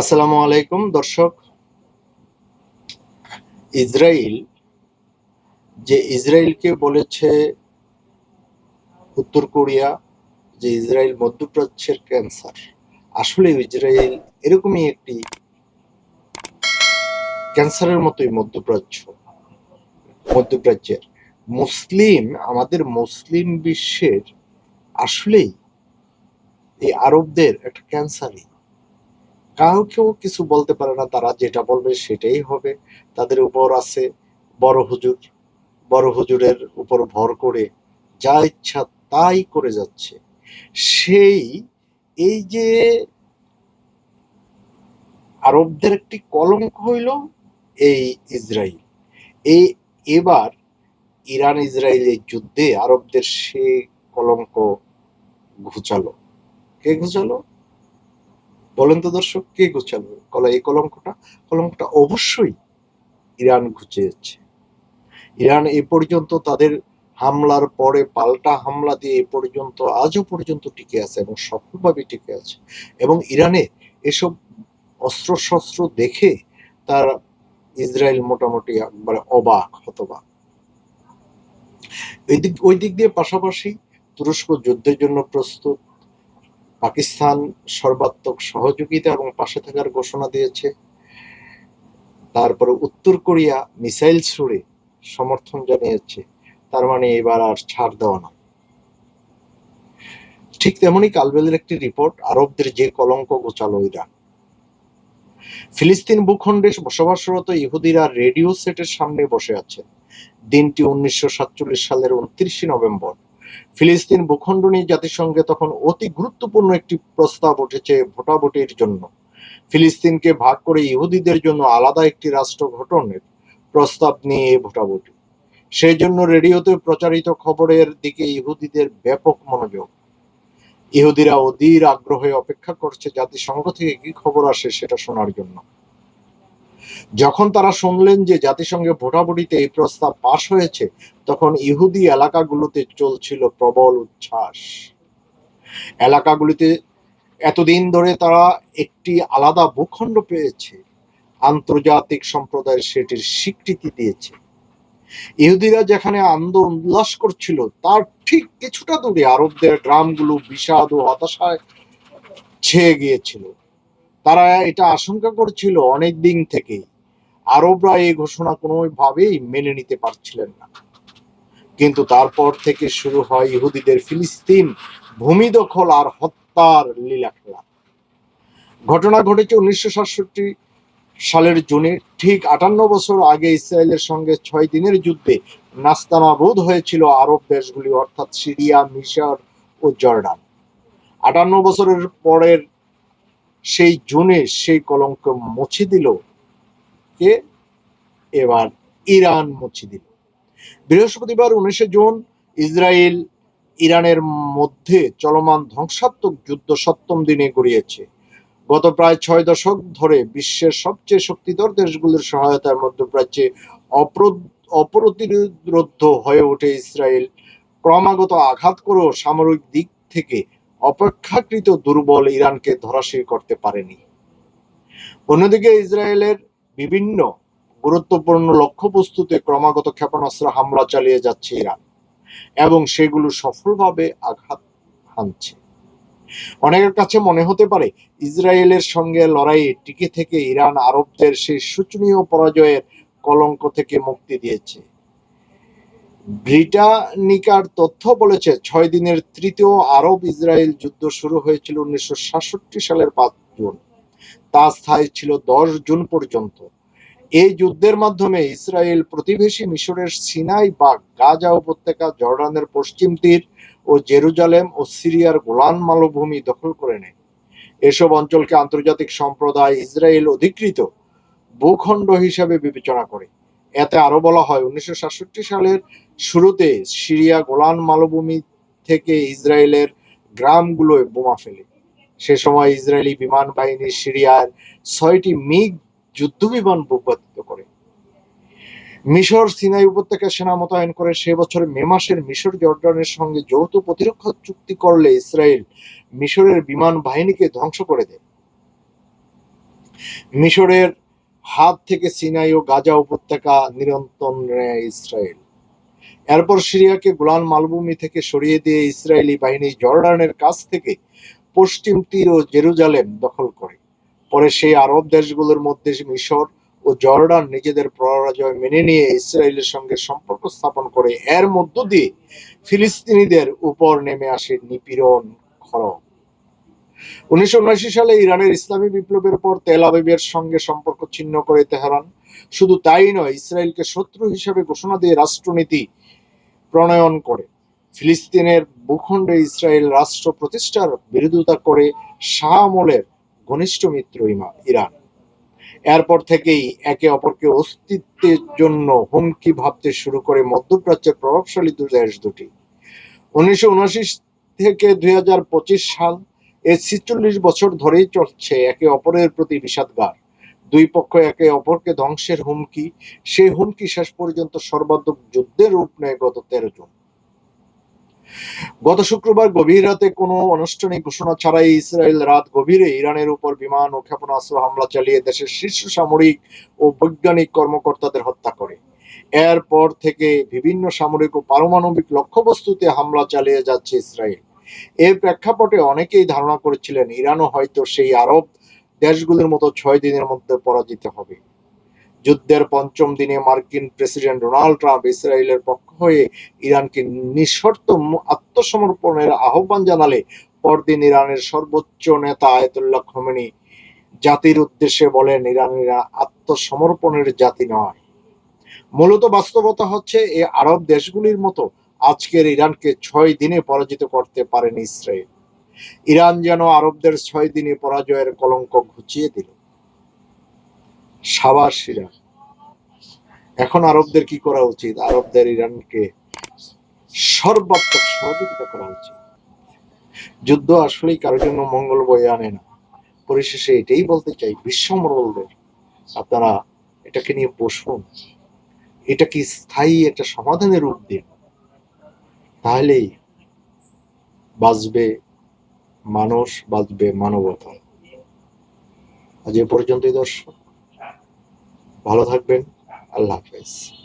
আসসালামু আলাইকুম, দর্শক। ইসরায়েল যে ইসরায়েলকে বলেছে উত্তর কোরিয়া, যে ইসরায়েল মধ্যপ্রাচ্যের ক্যান্সার। আসলে ইসরায়েল এরকমই একটি ক্যান্সারের মতোই মধ্যপ্রাচ্য, মধ্যপ্রাচ্যের। মুসলিম, আমাদের মুসলিম বিশ্বের আসলেই এই আরবদের একটা ক্যান্সারই। কাউকেও কিছু বলতে পারে না, তারা যেটা বলবে সেটাই হবে। তাদের উপর আছে বড় হুজুর। বড় হুজুরের উপর ভর করে যা ইচ্ছা তাই করে যাচ্ছে। সেই, এই যে আরবদের একটি কলঙ্ক হইল এই ইসরায়েল এই এবার ইরান ইসরায়েলের যুদ্ধে আরবদের সে কলঙ্ক ঘুচালো। কে ঘুচালো? বলেন তো দর্শক, কে ঘুচালো কলা এই কলঙ্কটা? কলঙ্কটা অবশ্যই ইরান ঘুচিয়েছে ইরান এ পর্যন্ত তাদের হামলার পরে পাল্টা হামলা দিয়ে এ পর্যন্ত, আজও পর্যন্ত টিকে আছে এবং সফলভাবে টিকে আছে। এবং ইরানে এসব অস্ত্র শস্ত্র দেখে তার ইসরায়েল মোটামুটি একবারে অবাক, হতবাক। ওই দিক ওই দিক দিয়ে পাশাপাশি তুরস্ক যুদ্ধের জন্য প্রস্তুত। পাকিস্তান সর্বাত্মক সহযোগিতা এবং পাশে থাকার ঘোষণা দিয়েছে। তারপরে উত্তর কোরিয়া মিসাইল ছুড়ে সমর্থন জানিয়েছে। তার মানে এবার আর ছাড় দেওয়া না ঠিক তেমনি কালবেলের একটি রিপোর্ট, আরবদের যে কলঙ্ক গোচালো ইরান ফিলিস্তিন ভূখণ্ডে বসবাসরত ইহুদিরা রেডিও সেটের সামনে বসে আছে দিনটি উনিশশো সাতচল্লিশ সালের উনত্রিশে নভেম্বর। ফিলিস্তিন ভূখণ্ড নিয়ে জাতিসংঘে তখন অতি গুরুত্বপূর্ণ একটি প্রস্তাব উঠেছে ভোটাভুটির জন্য। ফিলিস্তিনকে ভাগ করে ইহুদিদের জন্য আলাদা একটি রাষ্ট্র গঠনের প্রস্তাব নিয়ে ভোটাভুটি। সেই জন্য রেডিওতে প্রচারিত খবরের দিকে ইহুদিদের ব্যাপক মনোযোগ। ইহুদিরা অধীর আগ্রহে অপেক্ষা করছে জাতিসংঘ থেকে কি খবর আসে সেটা শোনার জন্য। যখন তারা শুনলেন যে জাতিসংঘে ভোটাভুটিতে এই প্রস্তাব পাশ হয়েছে, তখন ইহুদি এলাকাগুলোতে চলছিল প্রবল উচ্ছ্বাস। এলাকাগুলিতে এতদিন ধরে তারা একটি আলাদা ভূখণ্ড পেয়েছে, আন্তর্জাতিক সম্প্রদায় সেটির স্বীকৃতি দিয়েছে। ইহুদিরা যেখানে আনন্দ উল্লাস করছিল, তার ঠিক কিছুটা দূরে আরবদের গ্রামগুলো বিষাদ ও হতাশায় ছেয়ে গিয়েছিল। তারা এটা আশঙ্কা করছিল অনেক দিন থেকেই। আরবরা এই ঘোষণা কোনোভাবেই মেনে নিতে পারছিলেন না। কিন্তু তারপর থেকে শুরু হয় ইহুদিদের ফিলিস্তিন ভূমি দখল আর হত্যার লীলা খেলা ঘটনা ঘটেছে উনিশশো সাতষট্টি সালের জুনে। ঠিক আটান্ন বছর আগে ইসরায়েলের সঙ্গে ছয় দিনের যুদ্ধে নাস্তানাবোধ হয়েছিল আরব দেশগুলি, অর্থাৎ সিরিয়া, মিশর ও জর্ডান। আটান্ন বছরের পরের সেই জুনে সেই কলঙ্ক মুছে দিল। কে? এবার ইরান মুছে দিল। বৃহস্পতিবার উনিশে জুন ইসরায়েল ইরানের মধ্যে চলমান ধ্বংসাত্মক যুদ্ধ সপ্তম দিনে গড়িয়েছে। গত প্রায় ছয় দশক ধরে বিশ্বের সবচেয়ে শক্তিধর দেশগুলির সহায়তার মধ্যপ্রাচ্যে অপ্রতিরোধ হয়ে ওঠে ইসরায়েল। ক্রমাগত আঘাত করেও সামরিক দিক থেকে অপেক্ষাকৃত দুর্বল ইরানকে ধরাশীল করতে পারেনি। অন্যদিকে ইসরায়েলের বিভিন্ন গুরুত্বপূর্ণ লক্ষ্যবস্তুতে ক্রমাগত ক্ষেপণাস্ত্র হামলা চালিয়ে যাচ্ছে ইরান, এবং সেগুলো সফলভাবে আঘাত হানছে। অনেকের কাছে মনে হতে পারে, ইসরায়েলের সঙ্গে লড়াইয়ে টিকে থেকে ইরান আরবদের সেই শোচনীয় পরাজয়ের কলঙ্ক থেকে মুক্তি দিয়েছে। ব্রিটানিকার তথ্য বলেছে, ছয় দিনের তৃতীয় আরব ইসরায়েল যুদ্ধ শুরু হয়েছিল উনিশশো সাতষট্টি সালের পাঁচ জুন। তা স্থায়ী ছিল দশ জুন পর্যন্ত। এই যুদ্ধের মাধ্যমে ইসরায়েল প্রতিবেশী মিশরের সিনাই বা গাজা উপত্যকা, জর্ডানের পশ্চিম তীর ও জেরুজালেম ও সিরিয়ার গোলান মালভূমি দখল করে নেয়। এসব অঞ্চলকে আন্তর্জাতিক সম্প্রদায় ইসরায়েল অধিকৃত ভূখণ্ড হিসাবে বিবেচনা করে। এতে আরও বলা হয়, উনিশশো সাতষট্টি সালের শুরুতে সিরিয়া গোলান মালভূমি থেকে ইসরায়েলের গ্রামগুলোয় বোমা ফেলে। সে সময় ইসরায়েলি বিমান বাহিনী সিরিয়ার ছয়টি মিগ যুদ্ধ বিমান ভূপাতিত করে। মিশর সিনাই উপত্যকা সেনা মোতায়েন করে সে বছর মে মাসের মিশর জর্ডানের সঙ্গে যৌথ প্রতিরক্ষা চুক্তি করলে ইসরায়েল মিশরের বিমান বাহিনীকে ধ্বংস করে দেয়। মিশরের হাত থেকে সিনাই ও গাজা উপত্যকা নিরন্তর নেয় ইসরায়েল। এরপর সিরিয়াকে গোলান মালভূমি থেকে সরিয়ে দিয়ে ইসরায়েলি বাহিনী জর্ডানের কাছ থেকে পশ্চিম তীর ও জেরুজালেম দখল করে। পরে সেই আরব দেশগুলোর মধ্যে মিশর ও জর্ডান নিজেদের পরাজয় মেনে নিয়ে ইসরায়েলের সঙ্গে সম্পর্ক স্থাপন করে, এর মধ্য দিয়ে ফিলিস্তিনিদের উপর নেমে আসে নিপীড়ন খড়গ উনিশশো উনআশি সালে ইরানের ইসলামী বিপ্লবের পর তেল আবিবের সঙ্গে সম্পর্ক ছিন্ন করে তেহরান। শুধু তাই নয়, ইসরায়েলকে শত্রু হিসেবে ঘোষণা দিয়ে রাষ্ট্রনীতি প্রণয়ন করে। ফিলিস্তিনের ভূখণ্ডে ইসরায়েল রাষ্ট্র প্রতিষ্ঠার বিরোধিতা করে শাহ আমলের ঘনিষ্ঠ মিত্র ইমা- ইরান। এরপর থেকেই একে অপরকে অস্তিত্বের জন্য হুমকি ভাবতে শুরু করে মধ্যপ্রাচ্যের প্রভাবশালী দুটি। উনিশশো উনআশি থেকে দুই হাজার পঁচিশ সাল এই ছিচল্লিশ বছর ধরেই চলছে একে অপরের প্রতি বিষাদগার। দুই পক্ষ একে অপরকে ধ্বংসের হুমকি, সেই হুমকি শেষ পর্যন্ত সর্বাত্মক যুদ্ধের রূপ নেয় গত তেরো জুন। গত শুক্রবার গভীর রাতে কোনো আনুষ্ঠানিক ঘোষণা ছাড়াই ইসরায়েল রাত গভীরে ইরানের উপর বিমান ও ক্ষেপণাস্ত্র হামলা চালিয়ে দেশের শীর্ষ সামরিক ও বৈজ্ঞানিক কর্মকর্তাদের হত্যা করে। এরপর থেকে বিভিন্ন সামরিক ও পারমাণবিক লক্ষ্যবস্তুতে হামলা চালিয়ে যাচ্ছে ইসরায়েল। এর প্রেক্ষাপটে অনেকেই ধারণা করেছিলেন ইরানও হয়তো সেই আরব দেশগুলোর মতো ছয় দিনের মধ্যে পরাজিত হবে। যুদ্ধের পঞ্চম দিনে মার্কিন প্রেসিডেন্ট ডোনাল্ড ট্রাম্প ইসরায়েলের পক্ষ হয়ে ইরানকে নিঃশর্ত আত্মসমর্পণের আহ্বান জানালে পরদিন ইরানের সর্বোচ্চ নেতা আয়তুল্লাহ খমেনি জাতির উদ্দেশ্যে বলেন ইরানিরা আত্মসমর্পণের জাতি নয়। মূলত বাস্তবতা হচ্ছে এই আরব দেশগুলির মতো আজকের ইরানকে ছয় দিনে পরাজিত করতে পারেনি ইসরায়েল। ইরান যেন আরবদের ছয় দিনে পরাজয়ের কলঙ্ক ঘুচিয়ে দিল। সাবাস ইরান। এখন আরবদের কি করা উচিত? আরবদের ইরানকে সর্বাত্মক সহযোগিতা করা উচিত। যুদ্ধ আসলেই কারোর জন্য মঙ্গল বয়ে আনে না। পরিশেষে এটাই বলতে চাই বিশ্বমঙ্গলদের আপনারা এটাকে নিয়ে বসুন এটা কি স্থায়ী একটা সমাধানের রূপ দিন? তাহলেই বাঁচবে মানুষ বাঁচবে মানবতা। আজ এ পর্যন্তই দর্শক। ভালো থাকবেন। আল্লাহ হাফেজ।